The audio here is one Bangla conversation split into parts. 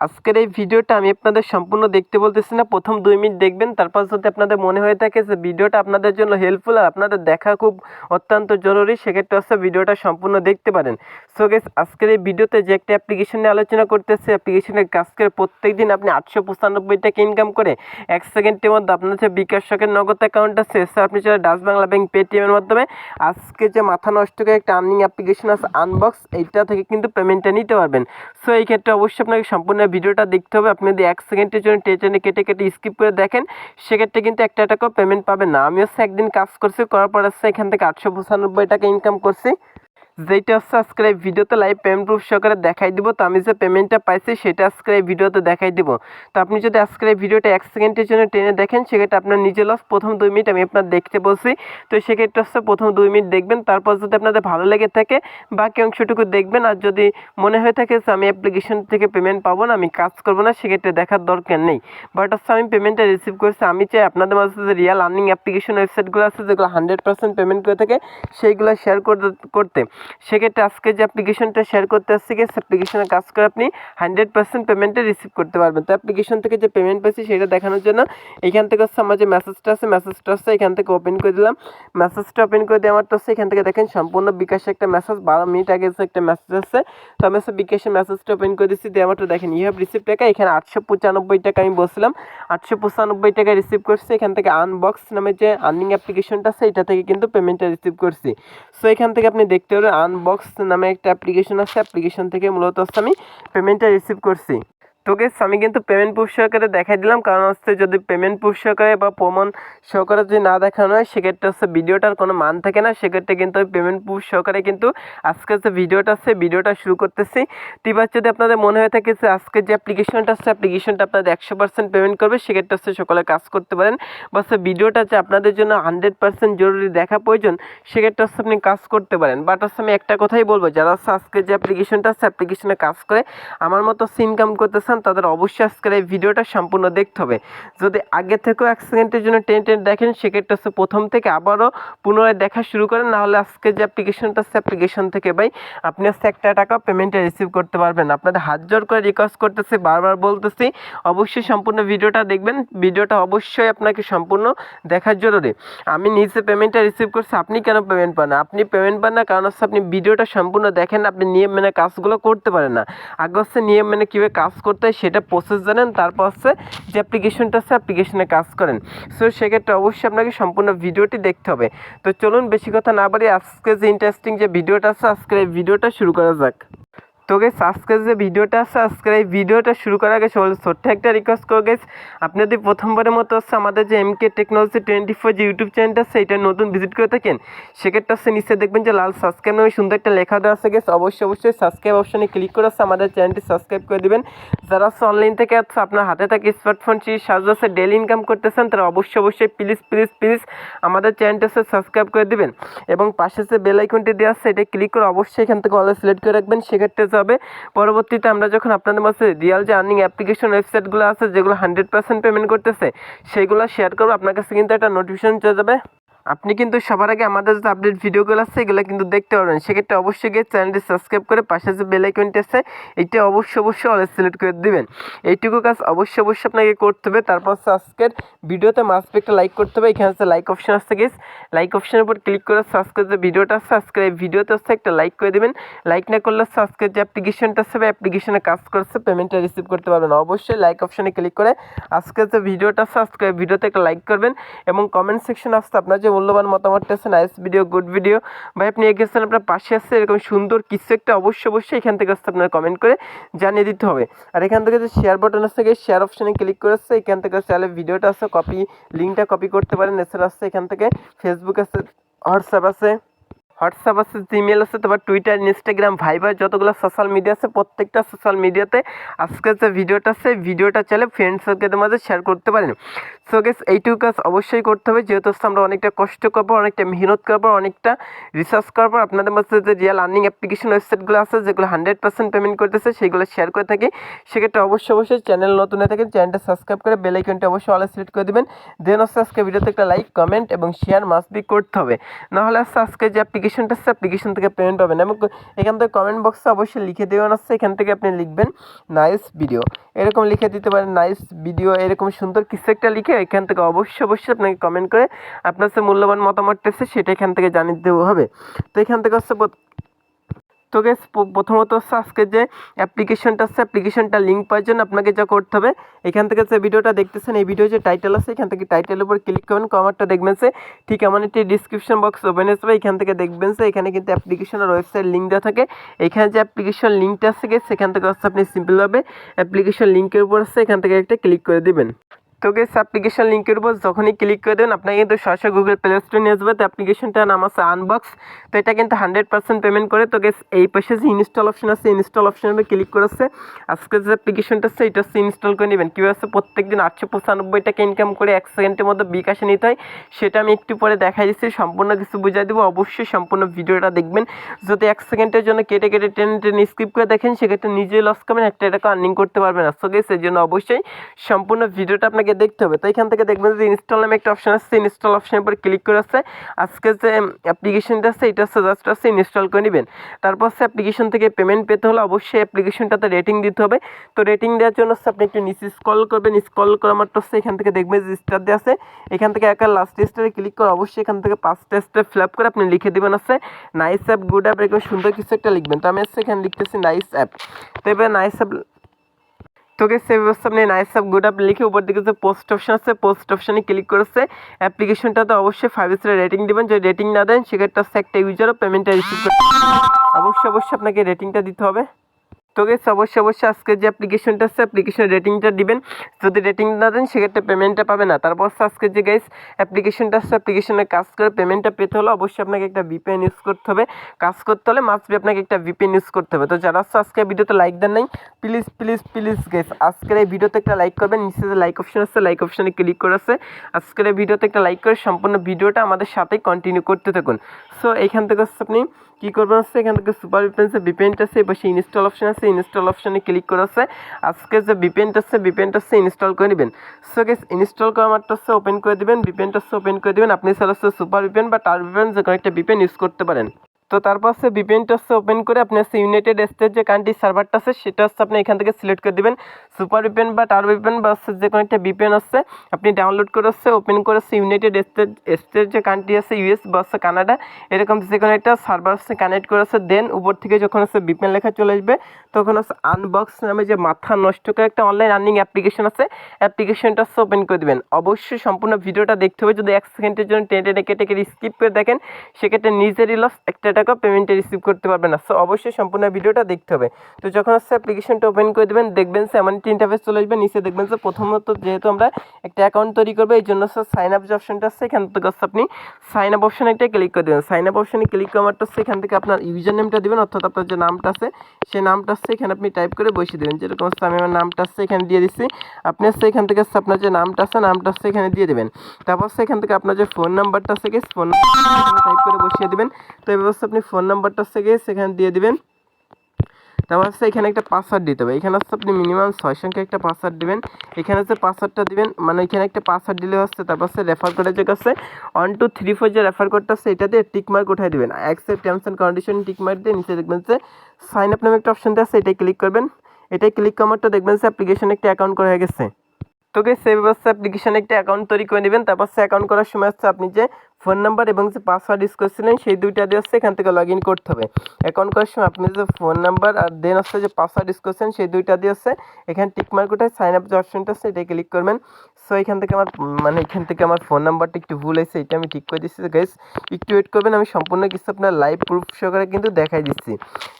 আজকের এই ভিডিওটা আমি আপনাদের সম্পূর্ণ দেখতে বলতেছি না। প্রথম দুই মিনিট দেখবেন, তারপর যদি আপনাদের মনে হয়ে থাকে যে ভিডিওটা আপনাদের জন্য হেল্পফুল আর আপনাদের দেখা খুব অত্যন্ত জরুরি, সেক্ষেত্রে হচ্ছে ভিডিওটা সম্পূর্ণ দেখতে পারেন। সো গেস আজকের এই ভিডিওতে যে একটা অ্যাপ্লিকেশন নিয়ে আলোচনা করতেছে অ্যাপ্লিকেশনের কাজ করে প্রত্যেক দিন আপনি আটশো পঁচানব্বই টাকা ইনকাম করে এক সেকেন্ডের মধ্যে আপনার যে বিকাশ শখের নগদ অ্যাকাউন্ট আছে স্যার আপনি চলে ডাচ বাংলা ব্যাংক পেটিএমের মাধ্যমে আজকে যে মাথা নষ্ট করে একটা আর্নিং অ্যাপ্লিকেশন আছে আনবক্স এইটা থেকে কিন্তু পেমেন্টটা নিতে পারবেন। সো এই ক্ষেত্রে অবশ্যই আপনাকে সম্পূর্ণ ভিডিওটা দেখতে হবে। আপনি যদি এক সেকেন্ডের জন্য টেনে কেটে কেটে স্কিপ করে দেখেন, সেক্ষেত্রে কিন্তু একটা টাকাও পেমেন্ট পাবেন না। আমি হচ্ছে একদিন কাজ করছি, করার পর হচ্ছে এখান থেকে আটশো পঁচানব্বই টাকা ইনকাম করছি। যেটা হচ্ছে আজকের ভিডিওতে লাইভ পেমেন্ট প্রুফ সহকারে দেখাই দিব, তো আমি যে পেমেন্টটা পাইছি সেটা আজকের ভিডিওতে দেখাই দিব। তো আপনি যদি আজকের ভিডিওটা এক সেকেন্ডের জন্য টেনে দেখেন, সেক্ষেত্রে আপনার নিজে লস প্রথম দুই মিনিট আমি আপনার দেখতে বলছি। তো সেক্ষেত্রে হচ্ছে প্রথম দুই মিনিট দেখবেন, তারপর যদি আপনাদের ভালো লেগে থাকে, বাকি অংশটুকু দেখবেন। আর যদি মনে হয়ে থাকে যে আমি অ্যাপ্লিকেশন থেকে পেমেন্ট পাবো না, আমি কাজ করব না, সেক্ষেত্রে দেখার দরকার নেই। বাট হচ্ছে আমি পেমেন্টটা রিসিভ করছি, আমি চাই আপনাদের মাঝে যে রিয়াল আর্নিং অ্যাপ্লিকেশন ওয়েবসাইটগুলো আছে, যেগুলো হান্ড্রেড পার্সেন্ট পেমেন্ট করে থাকে, সেইগুলো শেয়ার করতে। সেক্ষেত্রে আজকে যে অ্যাপ্লিকেশনটা শেয়ার করতে আসছি গেছে অ্যাপ্লিকেশনে কাজ করে আপনি হান্ড্রেড পার্সেন্ট পেমেন্টে রিসিভ করতে পারবেন। তো অ্যাপ্লিকেশন থেকে যে পেমেন্ট পেয়েছি সেটা দেখানোর জন্য এখান থেকে হচ্ছে আমার যে মেসেজটা আছে মেসেজটা হচ্ছে এখান থেকে ওপেন করে দিলাম। মেসেজটা ওপেন করে দিয়ে আমারটা হচ্ছে এখান থেকে দেখেন সম্পূর্ণ বিকাশে একটা মেসেজ বারো মিনিট আগে একটা মেসেজ আছে তো আমি হচ্ছে বিকাশে মেসেজটা ওপেন করে দিচ্ছি দিয়ে আমারটা দেখেন ইউ হ্যাভ রিসিভ টাকা, এখানে আটশো পঁচানব্বই টাকা আমি বলছিলাম। আটশো পঁচানব্বই টাকা রিসিভ করছি, এখান থেকে আনবক্স নামে যে আর্নিং অ্যাপ্লিকেশনটা আছে, এটা থেকে কিন্তু পেমেন্টটা রিসিভ করছি। সো এখান থেকে আপনি দেখতে পারেন আনবক্স নামে একটা অ্যাপ্লিকেশন আছে। অ্যাপ্লিকেশন থেকে মূলত আমি পেমেন্টটা রিসিভ করছি। তো আমি কিন্তু পেমেন্ট প্রুফ সহকারে দেখাই দিলাম। কারণ হচ্ছে যদি পেমেন্ট প্রুফ সহকারে বা প্রমাণ সহকারে যদি না দেখানো হয়, সেক্ষেত্রে হচ্ছে ভিডিওটার কোনো মান থাকে না। সেক্ষেত্রে কিন্তু ওই পেমেন্ট প্রুফ সহকারে কিন্তু আজকে যে ভিডিওটা আছে, ভিডিওটা শুরু করতেছি। এবার যদি আপনাদের মনে হয়ে থাকে যে আজকে যে অ্যাপ্লিকেশনটা আছে অ্যাপ্লিকেশনটা আপনাদের একশো পার্সেন্ট পেমেন্ট করবে, সেক্ষেত্রে হচ্ছে সকলে কাজ করতে পারেন। বা হচ্ছে ভিডিওটা যে আপনাদের জন্য হান্ড্রেড পার্সেন্ট জরুরি দেখা প্রয়োজন, সেক্ষেত্রে হচ্ছে আপনি কাজ করতে পারেন। বাট হচ্ছে আমি একটা কথাই বলব, যারা হচ্ছে আজকে যে অ্যাপ্লিকেশনটা আছে অ্যাপ্লিকেশনে কাজ করে, আমার মতো হচ্ছে ইনকাম করতেছেন তাদের অবশ্যই আজকের এই ভিডিওটা সম্পূর্ণ দেখতে হবে। যদি আগে থেকেও এক সেকেন্ডের জন্য টেন টেন দেখেন, সেক্ষেত্রে হচ্ছে প্রথম থেকে আবারও পুনরায় দেখা শুরু করেন নাহলে আজকে যে অ্যাপ্লিকেশনটা আছে অ্যাপ্লিকেশন থেকে ভাই আপনি হচ্ছে একটা টাকা পেমেন্টে রিসিভ করতে পারবেন। আপনাদের হাত জোর করে রিকোয়েস্ট করতেছি, বারবার বলতেছি, অবশ্যই সম্পূর্ণ ভিডিওটা দেখবেন। ভিডিওটা অবশ্যই আপনাকে সম্পূর্ণ দেখার জরুরি। আমি নিজে পেমেন্টটা রিসিভ করছি, আপনি কেন পেমেন্ট পান না? আপনি পেমেন্ট পান না, কারণ হচ্ছে আপনি ভিডিওটা সম্পূর্ণ দেখেন, আপনি নিয়ম মেনে কাজগুলো করতে পারেন না। আগে হচ্ছে নিয়ম মেনে কীভাবে কাজ করতে হয় সেটা প্রসেস জানেন, তারপর হচ্ছে যে অ্যাপ্লিকেশনটা আছে অ্যাপ্লিকেশনে কাজ করেন। সো সেক্ষেত্রে অবশ্যই আপনাকে সম্পূর্ণ ভিডিওটি দেখতে হবে। তো চলুন, বেশি কথা না বাড়িয়ে আজকে যে ইন্টারেস্টিং যে ভিডিওটা আছে, আজকের এই ভিডিওটা শুরু করা যাক। তো গেস আজকের যে ভিডিওটা আছে, আজকের এই ভিডিওটা শুরু করার আগে ছোট্ট একটা রিকোয়েস্ট করো গেস আপনি যদি প্রথমবারের মতো হচ্ছে আমাদের যে M K technology twenty four যে ইউটিউব চ্যানেলটা আছে, এটা নতুন ভিজিট করে থাকেন, সেক্ষেত্রে হচ্ছে নিচে দেখবেন যে লাল সাবস্ক্রাইব নামে সুন্দর একটা লেখা দেওয়া আছে গেস অবশ্যই অবশ্যই সাবস্ক্রাইব অপশনে ক্লিক করে হচ্ছে আমাদের চ্যানেলটি সাবস্ক্রাইব করে দিবেন। যারা হচ্ছে অনলাইন থেকে হচ্ছে আপনার হাতে থাকে স্মার্টফোন সেই সাহায্যে হচ্ছে ডেলি ইনকাম করতেছেন, তারা অবশ্যই অবশ্যই প্লিজ প্লিজ প্লিজ আমাদের চ্যানেলটা হচ্ছে সাবস্ক্রাইব করে দিবেন। এবং পাশে যে বেল আইকনটি দেওয়া আছে, এটা ক্লিক করে অবশ্যই এখান থেকে অলে সিলেক্ট করে রাখবেন। সেক্ষেত্রে যাবে পরবর্তীতে আমরা যখন আপনাদের মাঝে রিয়াল যে আর্নিং অ্যাপ্লিকেশন ওয়েবসাইটগুলো আছে, যেগুলো হান্ড্রেড পেমেন্ট করতেছে সেইগুলো শেয়ার করব। আপনার কাছে কিন্তু একটা নোটিফিকেশন চলে যাবে। আপনি কিন্তু সবার আগে আমাদের যে আপডেট ভিডিওগুলো আছে, এগুলো কিন্তু দেখতে পারবেন। সেক্ষেত্রে অবশ্যই গিয়ে চ্যানেলটি সাবস্ক্রাইব করে পাশে যে বেল আইকনটি আছে, এটা অবশ্যই অবশ্যই অল সিলেক্ট করে দিবেন। এইটুকু কাজ অবশ্যই অবশ্যই আপনাকে করতে হবে। তারপর হচ্ছে আজকের ভিডিওতে মাস্ট একটা লাইক করতে হবে। এখানে হচ্ছে লাইক অপশন আসছে গেস লাইক অপশনের উপর ক্লিক করে আজকের যে ভিডিওটা আছে, আজকের এই ভিডিওতে হচ্ছে একটা লাইক করে দেবেন। লাইক না করলে হচ্ছে যে অ্যাপ্লিকেশনটা আছে অ্যাপ্লিকেশনে কাজ করছে পেমেন্টটা রিসিভ করতে পারবেন অবশ্যই লাইক অপশনে ক্লিক করে আজকের যে ভিডিওটা আছে, আজকের ভিডিওতে একটা লাইক করবেন এবং কমেন্ট সেকশন আসতে আপনার যে মূল্যবান মতামতটা আছে নাইস ভিডিও গুড ভিডিও ভাই, আপনি এগিয়েছেন আপনার পাশে আসছে এরকম সুন্দর কিছু একটা, অবশ্যই অবশ্যই এখান থেকে আসতে আপনার কমেন্ট করে জানিয়ে দিতে হবে। আর এখান থেকে যে শেয়ার বাটন আছে শেয়ার অপশানে ক্লিক করে আসছে এখান থেকে চাইলে ভিডিওটা আছে কপি লিঙ্কটা কপি করতে পারেন। এছাড়া আসছে এখান থেকে ফেসবুক আছে হোয়াটসঅ্যাপ আছে। হোয়াটসঅ্যাপ আছে জিমেল আছে তারপর টুইটার ইনস্টাগ্রাম ভাইবার যতগুলো সোশ্যাল মিডিয়া আছে, প্রত্যেকটা সোশ্যাল মিডিয়াতে আজকের যে ভিডিওটা আছে ভিডিওটা চাইলে ফ্রেন্ড সার্কেলের মাঝে শেয়ার করতে পারেন। সো গেস এইটুকু কাজ অবশ্যই করতে হবে, যেহেতু আমরা অনেকটা কষ্ট করব, অনেকটা মেহনত করব, অনেকটা রিসার্চ করব, আপনাদের মধ্যে যে রিয়াল আর্নিং অ্যাপ্লিকেশন ওয়েবসাইটগুলো আছে, যেগুলো হান্ড্রেড পার্সেন্ট পেমেন্ট করতেছে, সেগুলো শেয়ার করে থাকি। সেক্ষেত্রে অবশ্যই অবশ্যই চ্যানেল নতুন হয়ে থাকে চ্যানেলটা সাবস্ক্রাইব করে বেল আইকনটা অবশ্যই অল সিলেক্ট করে দেবেন। দেন হচ্ছে আজকে ভিডিওতে একটা লাইক কমেন্ট এবং শেয়ার মাস্ট বি করতে হবে। নাহলে আজকে যে অ্যাপ্লিকেশন অ্যাপ্লিকেশনটা আছে অ্যাপ্লিকেশন থেকে পেমেন্ট পাবেন। এবং এখান থেকে কমেন্ট বক্সে অবশ্যই লিখে দেবেন আছে এখান থেকে আপনি লিখবেন নাইস ভিডিও এরকম লিখে দিতে পারেন নাইস ভিডিও এরকম সুন্দর কিছু একটা লিখে এখান থেকে অবশ্যই অবশ্যই আপনাকে কমেন্ট করে আপনার যে মূল্যবান মতামতটা আছে, সেটা এখান থেকে জানিয়ে দেওয়া হবে? তো এখান থেকে হচ্ছে প্রথ- তো গেস প্রথমত হচ্ছে আজকে যে অ্যাপ্লিকেশনটা আছে অ্যাপ্লিকেশনটা লিঙ্ক পাওয়ার জন্য আপনাকে যা করতে হবে, এখান থেকে যে ভিডিওটা দেখতেছেন, এই ভিডিও যে টাইটেল আছে, এখান থেকে টাইটেলের উপর ক্লিক করবেন, কমারটা দেখবেন যে ঠিক এমন একটি ডিসক্রিপশন বক্স ওপেন যাবে এখান থেকে দেখবেন যে এখানে কিন্তু অ্যাপ্লিকেশনের ওয়েবসাইট লিঙ্ক দেওয়া থাকে। এখানে যে অ্যাপ্লিকেশন লিঙ্কটা আছে সেখান থেকে হচ্ছে আপনি সিম্পলভাবে অ্যাপ্লিকেশন লিঙ্কের উপর আছে, এখান থেকে একটা ক্লিক করে দিবেন। তো গেস অ্যাপ্লিকেশন লিঙ্কের উপর যখনই ক্লিক করে দেবেন, আপনাকে কিন্তু সরাসরি গুগল প্লে স্টোরে নিয়ে আসবে। তো অ্যাপ্লিকেশনটার নাম আছে আনবক্স তো এটা কিন্তু হান্ড্রেড পার্সেন্ট পেমেন্ট করে। তো গেস এই পাশে যে ইনস্টল অপশন আছে ইনস্টল অপশনের উপর ক্লিক করেছে আজকে যে অ্যাপ্লিকেশনটা আছে, এটা হচ্ছে ইনস্টল করে নেবেন। কীভাবে আছে প্রত্যেক দিন আটশো পঁচানব্বই টাকা ইনকাম করে এক সেকেন্ডের মধ্যে বিকাশে নিতে হয়। সেটা আমি একটু পরে দেখাই দিচ্ছি। সম্পূর্ণ কিছু বুঝাই দেবো। অবশ্যই সম্পূর্ণ ভিডিওটা দেখবেন। যদি এক সেকেন্ডের জন্য কেটে কেটে, টেনে টেনে স্কিপ করে দেখেন, সেক্ষেত্রে নিজেই লস করবেন। একটা টাকা আর্নিং করতে পারবেন না। সো গেস এই জন্য অবশ্যই সম্পূর্ণ ভিডিওটা আপনাকে দেখতে হবে। তো এখান থেকে দেখবেন যে ইনস্টল নামে একটা অপশন আছে ইনস্টল অপশনের উপর ক্লিক করে আছে আজকে যে অ্যাপ্লিকেশনটা আছে, এটা হচ্ছে জাস্ট আছে ইনস্টল করে নেবেন। তারপর হচ্ছে অ্যাপ্লিকেশন থেকে পেমেন্ট পেতে হলে অবশ্যই অ্যাপ্লিকেশনটাতে রেটিং দিতে হবে। তো রেটিং দেওয়ার জন্য হচ্ছে আপনি একটু নিচে স্ক্রল করবেন স্ক্রল করা মাত্র হচ্ছে এখান থেকে দেখবেন যে স্টার দেওয়া আছে। এখান থেকে একা লাস্ট স্টারে ক্লিক করে অবশ্যই এখান থেকে পাঁচটা স্টার ফিল করে আপনি লিখে দেবেন আছে নাইস অ্যাপ গুড অ্যাপ এরকম সুন্দর কিছু একটা লিখবেন। তো আমি হচ্ছে এখানে লিখতেছি নাইস অ্যাপ তো এবার নাইস অ্যাপ তোকে সেই সামনে নাইস অফ গুড আপ লিখে উপর দিকে যে পোস্ট অপশন আছে পোস্ট অপশনে ক্লিক করেছে। অ্যাপ্লিকেশনটাতে অবশ্যই ফাইভ স্টার রেটিং দেবেন। যদি রেটিং না দেন, সেক্ষেত্রে একটা ইউজারও পেমেন্টটা রিসিভ করতে অবশ্যই অবশ্যই আপনাকে রেটিংটা দিতে হবে। তো গেস অবশ্যই অবশ্যই আজকে যে অ্যাপ্লিকেশনটা আছে অ্যাপ্লিকেশনের রেটিংটা দিবেন। যদি রেটিং না দেন, সেক্ষেত্রে পেমেন্টটা পাবে না। তারপর আজকে যে গাইস অ্যাপ্লিকেশনটা আছে অ্যাপ্লিকেশনের কাজ করে পেমেন্টটা পেতে হলে অবশ্যই আপনাকে একটা ভিপিএন ইউজ করতে হবে। কাজ করতে হলে মাস্ট আপনাকে একটা ভিপিএন ইউজ করতে হবে। তো যারা হচ্ছে আজকে ভিডিওতে লাইক দেন নাই প্লিজ প্লিজ প্লিজ গেস আজকের এই ভিডিওতে একটা লাইক করবেন। নিচে যে লাইক অপশন আছে লাইক অপশনে ক্লিক করে আছে আজকের এই ভিডিওতে একটা লাইক করে সম্পূর্ণ ভিডিওটা আমাদের সাথেই কন্টিনিউ করতে থাকুন। সো এইখান থেকে হচ্ছে আপনি কী করবেন হচ্ছে, এখান থেকে সুপার ভিপিএনসে ভিপিএনটা আছে এবার সেই ইনস্টল অপশন আছে ইনস্টল অপশনে ক্লিক করে আছে। আজকে যে বিপেন আছে বিপেন আছে ইনস্টল করে নেবেন। সো গেস ইনস্টল করা মাত্র হচ্ছে ওপেন করে দেবেন। বিপেন হচ্ছে ওপেন করে দেবেন। আপনি সেটা হচ্ছে সুপার বিপেন বা টার বিপেন যে কোনো একটা বিপেন ইউজ করতে পারেন। তো তারপর হচ্ছে ভিপিএনটা হচ্ছে ওপেন করে আপনি হচ্ছে ইউনাইটেড স্টেট যে কান্ট্রি সার্ভারটা আছে, সেটা হচ্ছে আপনি এখান থেকে সিলেক্ট করে দিবেন। সুপার ভিপিএন বা টার ভিপিএন বা হচ্ছে যে কোনো একটা ভিপিএন আছে, আপনি ডাউনলোড করে হচ্ছে ওপেন করে হচ্ছে ইউনাইটেড স্টেট স্টেট যে কান্ট্রি আছে ইউএস বা হচ্ছে কানাডা এরকম যে কোনো একটা সার্ভার হচ্ছে কানেক্ট করে হচ্ছে দেন উপর থেকে যখন হচ্ছে ভিপিএন লেখা চলে আসবে, তখন হচ্ছে আনবক্স নামে যে মাথা নষ্ট করে একটা অনলাইন আর্নিং অ্যাপ্লিকেশন আছে অ্যাপ্লিকেশনটা হচ্ছে ওপেন করে দেবেন। অবশ্যই সম্পূর্ণ ভিডিওটা দেখতে হবে। যদি এক সেকেন্ডের জন্য টেনে টেনে কেটে কেটে স্কিপ করে দেখেন, সেক্ষেত্রে নিজেরই লস একটা টাকা পেমেন্টে রিসিভ করতে পারবেন না। সো অবশ্যই সম্পূর্ণ ভিডিওটা দেখতে হবে। তো যখন হচ্ছে অ্যাপ্লিকেশনটা ওপেন করে দেবেন, দেখবেন সে এমন একটি ইন্টারফেস চলে আসবে। নিচে দেখবেন যে প্রথমত যেহেতু আমরা একটা অ্যাকাউন্ট তৈরি করব, এই জন্য হচ্ছে সাইন আপ যে অপশনটা আছে এখান থেকে হচ্ছে আপনি সাইন আপ অপশনে একটা ক্লিক করে দেবেন। সাইন আপ অপশনে ক্লিক করা মাত্র হচ্ছে এখান থেকে আপনার ইউজার নেমটা দেবেন, অর্থাৎ আপনার যে নামটা আছে, সেই নামটা আছে এখানে আপনি টাইপ করে বসিয়ে দেবেন। যেরকম হচ্ছে আমি আমার নামটা আছে এখানে দিয়ে দিচ্ছি আপনি হচ্ছে এখান থেকে হচ্ছে আপনার যে নামটা আছে নামটা আছে এখানে দিয়ে দেবেন। তারপর হচ্ছে এখান থেকে আপনার যে ফোন নাম্বারটা আছে ফোন টাইপ করে বসিয়ে দেবেন। তো ব্যবস্থা আপনি ফোন নাম্বারটা থেকে সেখানে দিয়ে দিবেন। তারপর হচ্ছে এখানে একটা পাসওয়ার্ড দিতে হবে। এখানে হচ্ছে আপনি মিনিমাম ছয় সংখ্যা একটা পাসওয়ার্ড দিবেন। এখানে হচ্ছে পাসওয়ার্ডটা দিবেন মানে এখানে একটা পাসওয়ার্ড দিলে হচ্ছে তারপর হচ্ছে রেফার কোডের যে কাছে ওয়ান টু থ্রি ফোর যে রেফার কোডটা আছে, এটা দিয়ে টিক মার্ক উঠাই দিবেন। Accept terms and condition tick mark দিয়ে নিচে দেখবেন যে সাইন আপ নামে একটা অপশন আছে, এটাই ক্লিক করবেন। এটাই ক্লিক করার দেখবেন যে অ্যাপ্লিকেশন একটা অ্যাকাউন্ট করা হয়ে গেছে। তোকে সেই ব্যবস্থা অ্যাপ্লিকেশনে একটা অ্যাকাউন্ট তৈরি করে নেবেন। তারপর সে অ্যাকাউন্ট করার সময় হচ্ছে আপনি যে ফোন নাম্বার এবং যে পাসওয়ার্ড ইউজ করছিলেন, সেই দুইটা দিয়ে হচ্ছে এখান থেকে লগ ইন করতে হবে। অ্যাকাউন্ট করার সময় আপনি যে ফোন নাম্বার আর দেন হচ্ছে যে পাসওয়ার্ড ইউজ করছেন, সেই দুইটা দিয়ে হচ্ছে এখানে টিক মার্ক উঠে সাইন আপ যে অপশনটা আছে এটা ক্লিক করবেন। সো এখান থেকে আমার মানে এখান থেকে আমার ফোন নাম্বারটা একটু ভুল হয়েছে এটা আমি ঠিক করে দিচ্ছি। গাইস একটু ওয়েট করবেন আমি সম্পূর্ণ কিছু আপনার লাইভ প্রুফ সহকারে কিন্তু দেখাই দিচ্ছি।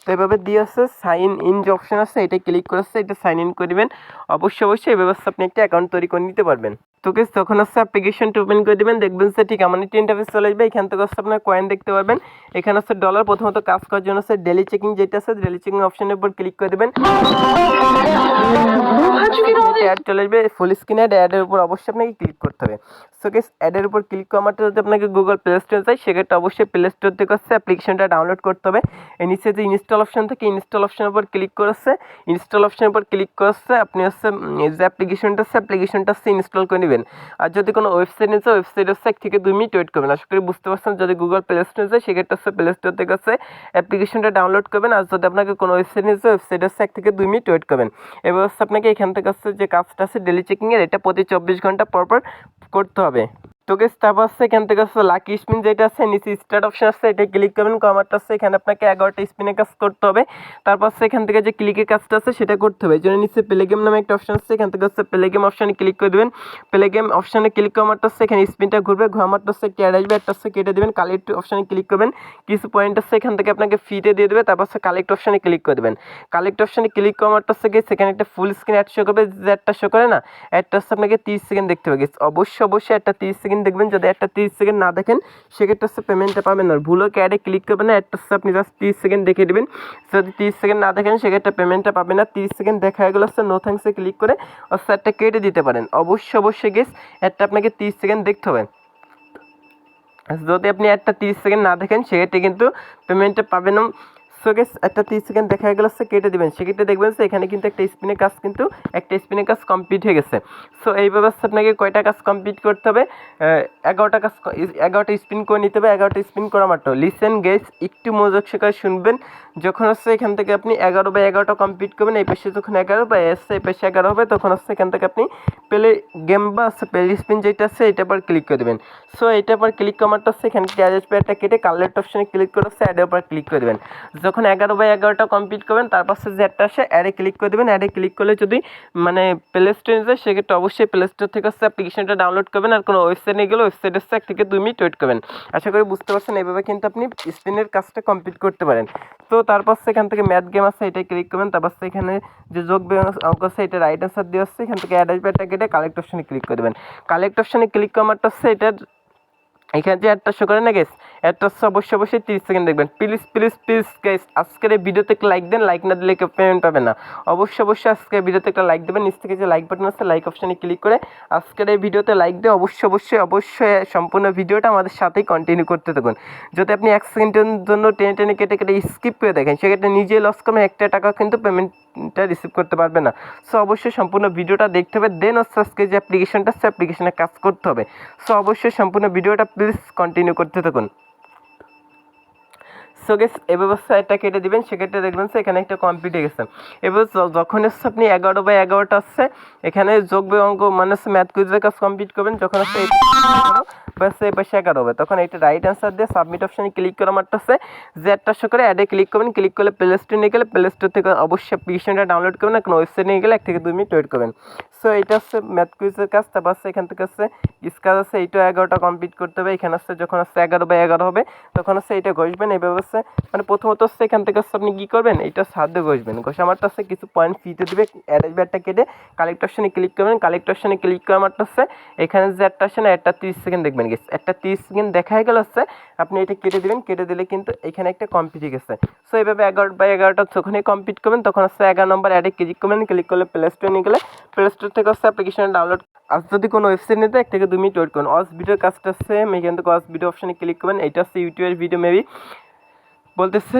তো এভাবে দিয়ে হচ্ছে সাইন ইন যে অপশন আছে এটা ক্লিক করে হচ্ছে এটা সাইন ইন করবেন অবশ্যই অবশ্যই এই ব্যবস্থা আপনি একটা অ্যাকাউন্ট তৈরি করে নিতে পারবেন। তো গেস তখন হচ্ছে অ্যাপ্লিকেশনটা ওপেন করে দেবেন। দেখবেন যে ঠিক এমন একটি ইন্টারফেস চলে আসবে। এখান থেকে হচ্ছে আপনার কয়েন দেখতে পারবেন। এখানে হচ্ছে ডলার প্রথমত কাজ করার জন্য হচ্ছে ডেলি চেকিং যেটা আছে ডেলি চেকিং অপশনের উপর ক্লিক করে দেবেন। অ্যাড চলে আসবে। ফুল স্ক্রিন অ্যাড অ্যাডের উপর অবশ্যই আপনাকে ক্লিক করতে হবে। সো গেস অ্যাডের উপর ক্লিক করা মাত্র যদি আপনাকে গুগল প্লে স্টোর যায় সেক্ষেত্রে অবশ্যই প্লে স্টোর থেকে হচ্ছে অ্যাপ্লিকেশনটা ডাউনলোড করতে হবে। নিচে যে ইনস্টল অপশন থেকে ইনস্টল অপশনের উপর ক্লিক করেছে। ইনস্টল অপশনের উপর ক্লিক করেছে, আপনি হচ্ছে যে অ্যাপ্লিকেশনটা আছে অ্যাপ্লিকেশনটা হচ্ছে ইনস্টল করে নেবেন। আর যদি কোনো ওয়েবসাইট নিচ্ছে ওয়েবসাইট হচ্ছে এক থেকে দুই মিনিট ওয়েট করবেন। আশা করি বুঝতে পারছেন, যদি গুগল প্লে স্টোর যায় সেক্ষেত্রে হচ্ছে প্লে স্টোর থেকে হচ্ছে অ্যাপ্লিকেশনটা ডাউনলোড করবেন। আর যদি আপনাকে কোনো ওয়েবসাইট নিচ্ছে ওয়েবসাইট হচ্ছে এক থেকে দুই মিনিট ওয়েট করবেন। এবার হচ্ছে আপনাকে এখান থেকে হচ্ছে যে কাজটা আছে ডেলি চেকিংয়ের এটা প্রতি চব্বিশ ঘণ্টা পর পর করতে হবে। গেস তারপর হচ্ছে এখান থেকে হচ্ছে লাকি স্পিন যেটা আছে, নিচে স্টার্ট অপশন আছে, এটা ক্লিক করবেন, কমারটা আছে এখানে আপনাকে এগারোটা স্পিনের কাজ করতে হবে। তারপর হচ্ছে এখান থেকে যে ক্লিকের কাজটা আছে, সেটা করতে হবে। জন্য নিচে প্লে গেম নামে একটা অপশন আছে, এখান থেকে হচ্ছে প্লে গেম অপশানে ক্লিক করে দেবেন। প্লে গেম অপশানে ক্লিক কমারটা হচ্ছে এখানে স্পিনটা ঘুরবে ঘুমারটা হচ্ছে একটা অ্যাড আসবে, একটা হচ্ছে কেটে দেবেন কালেক্ট অপশানে ক্লিক করবেন। কিছু পয়েন্ট আছে এখান থেকে আপনাকে ফিতে দিয়ে দেবে, তারপর হচ্ছে কালেক্ট অপশানে ক্লিক করে দেবেন। কালেক্ট অপশানে ক্লিক কমারটা হচ্ছে গিয়ে সেখানে একটা ফুল স্ক্রিন অ্যাড শো করবে যে একটা শো করে না? একটা হচ্ছে আপনাকে তিরিশ সেকেন্ড দেখতে হবে অবশ্যই অবশ্যই একটা তিরিশ সেকেন্ড দেখবেন, যদি একটা তিরিশ সেকেন্ড না দেখেন, সেক্ষেত্রে হচ্ছে পেমেন্টটা পাবেন না। ভুলও ক্যাডে ক্লিক করবেন না, একটা হচ্ছে আপনি জাস্ট তিরিশ সেকেন্ড দেখে দেবেন। যদি তিরিশ সেকেন্ড না দেখেন, সেক্ষেত্রে পেমেন্টটা পাবেন না। তিরিশ সেকেন্ড দেখা গেলে হচ্ছে নো থ্যাংকসে ক্লিক করে হচ্ছে একটা কেটে দিতে পারেন। অবশ্যই অবশ্যই গেস একটা আপনাকে তিরিশ সেকেন্ড দেখতে হবে। যদি আপনি একটা তিরিশ সেকেন্ড না দেখেন, সেক্ষেত্রে কিন্তু পেমেন্টটা পাবেন না। সো গেস একটা তিরিশ সেকেন্ড দেখা গেল হচ্ছে কেটে দেবেন। সেক্ষেত্রে দেখবেন যে এখানে কিন্তু একটা স্পিনের কাজ কিন্তু, একটা স্পিনের কাজ কমপ্লিট হয়ে গেছে। সো এইভাবে আপনাকে কয়টা কাজ কমপ্লিট করতে হবে? এগারোটা কাজ এগারোটা স্পিন করে নিতে হবে, এগারোটা স্পিন করা মাত্র। লিসেন গেস একটু মনোযোগ সহকারে শুনবেন। যখন হচ্ছে এখান থেকে আপনি এগারো বা এগারোটা কমপ্লিট করবেন, এই পাশে যখন এগারো বা এসে এই পাশে এগারো হবে, তখন হচ্ছে এখান থেকে আপনি প্লে গেম বা প্লে স্পিন যেটা আছে এটা পর ক্লিক করে দেবেন। সো এটা পর ক্লিক করা মাত্র হচ্ছে এখানে ক্যারেজ পেয়ারটা কেটে কালার অপশনে ক্লিক করে হচ্ছে অ্যাডের উপর ক্লিক করে দেবেন। যখন এগারো বাই এগারোটা কমপ্লিট করবেন তারপর সে যে একটা আসে অ্যাডে ক্লিক করে দেবেন। অ্যাডে ক্লিক করলে যদি মানে প্লে স্টোরে যায়, সেক্ষেত্রে অবশ্যই প্লে স্টোর থেকে হচ্ছে অ্যাপ্লিকেশনটা ডাউনলোড করবেন আর কোনো ওয়েবসাইট নিয়ে গেলে ওয়েবসাইট হচ্ছে এক থেকে দুই মিনিট ওয়েট করবেন। আশা করি বুঝতে পারছেন এইভাবে কিন্তু আপনি স্পিনের কাজটা কমপ্লিট করতে পারেন। তো তারপর এখান থেকে ম্যাথ গেম আছে এটাই ক্লিক করবেন। তারপর এখানে যে যোগ অঙ্ক আছে, এটা রাইট আনসার দিয়ে আসছে এখান থেকে অ্যাড আসবে কেটে কালেক্ট অপশনে ক্লিক করে দেবেন। কালেক্ট অপশনে ক্লিক করাটা হচ্ছে, এটার, এখানে যে একটা শো করে না গেস একটা হচ্ছে অবশ্যই অবশ্যই তিরিশ সেকেন্ড দেখবেন। প্লিজ প্লিজ প্লিজ গাইস আজকের এই ভিডিওতে একটা লাইক দেন লাইক না দিলে কেউ পেমেন্ট পাবে না। অবশ্যই অবশ্যই আজকের ভিডিওতে একটা লাইক দেবেন। নিচ থেকে যে লাইক বাটন আছে লাইক অপশানে ক্লিক করে আজকের এই ভিডিওতে লাইক দিয়ে অবশ্যই অবশ্যই অবশ্যই সম্পূর্ণ ভিডিওটা আমাদের সাথেই কন্টিনিউ করতে থাকুন। যদি আপনি এক সেকেন্ডের জন্য টেনে টেনে কেটে কেটে স্কিপ করে দেখেন, সেক্ষেত্রে নিজে লস করবেন একটা টাকা কিন্তু পেমেন্টটা রিসিভ করতে পারবে না। সো অবশ্যই সম্পূর্ণ ভিডিওটা দেখতে হবে দেন হচ্ছে আজকে যে অ্যাপ্লিকেশনটা আছে অ্যাপ্লিকেশনে কাজ করতে হবে। সো অবশ্যই সম্পূর্ণ ভিডিওটা প্লিজ কন্টিনিউ করতে থাকুন। সো গেস এই ব্যবস্থাটা কেটে দিবেন, সেক্ষেত্রে দেখবেন এখানে একটা কমপ্লিট হয়ে গেছে। এবার যখন হচ্ছে আপনি এগারো বাই এগারোটা আসছে, এখানে যোগ বিয়োগ অঙ্ক মানে হচ্ছে ম্যাথ কুইজের কাজ কমপ্লিট করবেন, যখন এই এগারো এই পাশে এগারো হবে তখন এটা রাইট অ্যান্সার দিয়ে সাবমিট অপশানে ক্লিক করা মাত্র হচ্ছে যে একটা শো করে অ্যাডে ক্লিক করবেন ক্লিক করলে প্লে স্টোর নিয়ে গেলে প্লে স্টোর থেকে অবশ্যই অ্যাপ্লিকেশনটা ডাউনলোড করবেন কোনো ওয়েবসাইট নিয়ে গেলে এক থেকে দুই মিনিট ওয়েট করবেন। সো এটা হচ্ছে ম্যাথ কুইজের কাজ, তারপর হচ্ছে এখান থেকে হচ্ছে স্কাজ আছে, এইটা এগারোটা কমপ্লিট করতে হবে, এখানে হচ্ছে যখন হচ্ছে এগারো বাই এগারো হবে, তখন হচ্ছে এইটা ঘষবেন, এইভাবে হচ্ছে মানে প্রথমত হচ্ছে এখান থেকে হচ্ছে আপনি কী করবেন? এইটা সাহায্যে ঘষবেন ঘষে আমারটা হচ্ছে কিছু পয়েন্ট ফিতে দেবে অ্যাডেজ ব্যাটটা কেটে কালেক্ট অপশানে ক্লিক করবেন। কালেক্ট অপশানে ক্লিক করা মাত্র হচ্ছে এখানে যে একটা আসে না, একটা তিরিশ সেকেন্ড দেখবেন গেছে একটা তিরিশ সেকেন্ড দেখা গেল হচ্ছে আপনি এটা কেটে দেবেন। কেটে দিলে কিন্তু এখানে একটা কমপ্লিট গেছে। সো এইভাবে এগারো বাই এগারোটা যখনই কমপ্লিট করবেন। তখন হচ্ছে এগারো নম্বর অ্যাডে ক্লিক করবেন। ক্লিক করলে প্লে স্টোরে নিয়ে গেলে প্লে স্টোর থেকে হচ্ছে অ্যাপ্লিকেশন ডাউনলোড আর যদি কোনো ওয়েবসাইট নিতে এক থেকে দু মিনিট ওয়েট করুন। অস ভিডিওর কাজটা সেম এখান থেকে অস ভিডিও অপশানে ক্লিক করবেন। এটা হচ্ছে ইউটিউবের ভিডিও মেবি বলতেছে,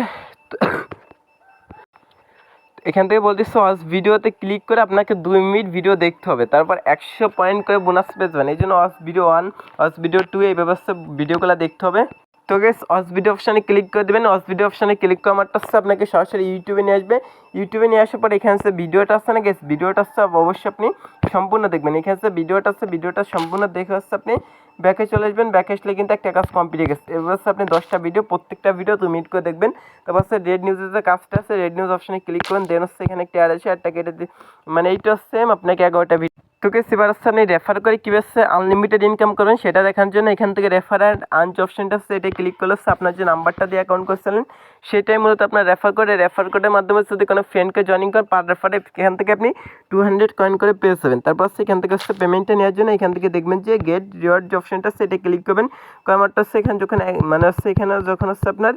এখান থেকে বলতেছে অস ভিডিওতে ক্লিক করে আপনাকে দুই মিনিট ভিডিও দেখতে হবে। তারপর একশো পয়েন্ট করে বোনাস পেয়ে এই জন্য অস ভিডিও ওয়ান অস ভিডিও টু এই ব্যবস্থা ভিডিওগুলো দেখতে হবে। তো গেস অস ভিডিও অপশানে ক্লিক করে দেবেন। অস ভিডিও অপশানে ক্লিক করা মাত্র হচ্ছে আপনাকে সরাসরি ইউটিউবে নিয়ে আসবে। ইউটিউবে নিয়ে আসার পর এখানে হচ্ছে ভিডিওটা আসছে না গেস ভিডিওটা হচ্ছে অবশ্যই আপনি সম্পূর্ণ দেখবেন। এখানে হচ্ছে ভিডিওটা আছে ভিডিওটা সম্পূর্ণ দেখে হচ্ছে আপনি ব্যাকে চলে আসবেন, ব্যাকে আসলে কিন্তু একটা কাজ কমপ্লিট গেছে। এবার আপনি দশটা ভিডিও প্রত্যেকটা ভিডিও দু মিনিট করে দেখবেন। তারপর হচ্ছে রেড নিউজে যে কাজটা আছে রেড নিউজ অপশানে ক্লিক করুন দেন হচ্ছে এখানে একটা অ্যাড আছে একটা কেটে মানে এইটা সেম আপনাকে এগারোটা ভিডিও তোকে সেবার আপনি রেফার করে কী কীভাবে আনলিমিটেড ইনকাম করবেন, সেটা দেখার জন্য এখান থেকে রেফার অ্যান্ড আঞ্চ অপশনটা আছে এটা ক্লিক করলে আপনার যে নাম্বারটা দিয়ে অ্যাকাউন্ট করছিলেন সেটাই মূলত আপনার রেফার করে রেফার কোডের মাধ্যমে যদি কোনো ফ্রেন্ডকে জয়েনিং করেন পার রেফারে এখান থেকে আপনি টু হান্ড্রেড কয়েন করে পেয়ে যাবেন। তারপর সেখান থেকে হচ্ছে পেমেন্টটা নেওয়ার জন্য এখান থেকে দেখবেন যে গেট রিওয়ার্ড যে অপশনটা আছে এটা ক্লিক করবেন। কয়েমারটা হচ্ছে এখানে যখন মানে হচ্ছে এখানে যখন হচ্ছে আপনার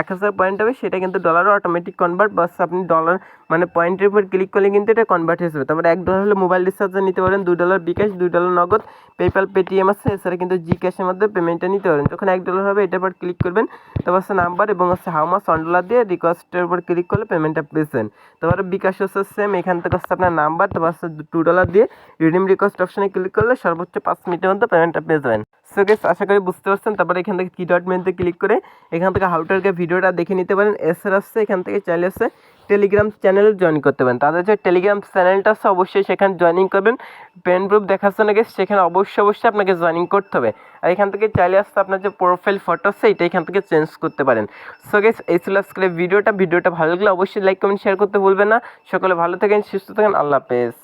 এক হাজার পয়েন্ট হবে, সেটা কিন্তু ডলারও অটোমেটিক কনভার্ট বাস আপনি ডলার মানে পয়েন্টের উপর ক্লিক করলে কিন্তু এটা কনভার্ট হয়ে যাবে। তারপরে এক ডলার হলে মোবাইল রিচার্জে নিতে পারেন, দুই ডলার বিকাশ, দুই ডলার নগদ পেপ্যাল পেটিএম আছে, এছাড়া কিন্তু জি ক্যাশের মধ্যে পেমেন্টটা নিতে পারেন। যখন এক ডলার হবে, এটার উপর ক্লিক করবেন। তারপর হচ্ছে নাম্বার এবং হচ্ছে হাউ মাস ওয়ান ডলার দিয়ে রিকোয়েস্টের উপর ক্লিক করলে পেমেন্টটা পেয়েছেন। তারপরে বিকাশ হচ্ছে সেম এখান থেকে হচ্ছে আপনার নাম্বার তারপর হচ্ছে টু ডলার দিয়ে রিডিম রিকোয়েস্ট অপশানে ক্লিক করলে সর্বোচ্চ পাঁচ মিনিটের মধ্যে পেমেন্টটা পেয়ে যাবেন। সো গেস আশা করি বুঝতে পারছেন, তারপরে এখান থেকে কি ডট মেনুতে ক্লিক করে এখান থেকে হাউটারকে ভিডিওটা দেখে নিতে পারেন। এছাড়া আসছে এখান থেকে চাইলে হচ্ছে টেলিগ্রাম চ্যানেল জয়েন করতে পারেন। তাদের যে টেলিগ্রাম চ্যানেলটা আছে, অবশ্যই সেখানে জয়েনিং করবেন। পেন গ্রুপ দেখার জন্য গেছে, সেখানে অবশ্যই অবশ্যই আপনাকে জয়েনিং করতে হবে। আর এখান থেকে চাইলে আসতে আপনার যে প্রোফাইল ফটো আছে, এটা এখান থেকে চেঞ্জ করতে পারেন। সো গেস এই ছিল আজকের ভিডিওটা ভিডিওটা ভালো লাগলে অবশ্যই লাইক কমেন্ট শেয়ার করতে ভুলবেন না। সকলে ভালো থাকেন, সুস্থ থাকেন। আল্লাহ হাফেজ।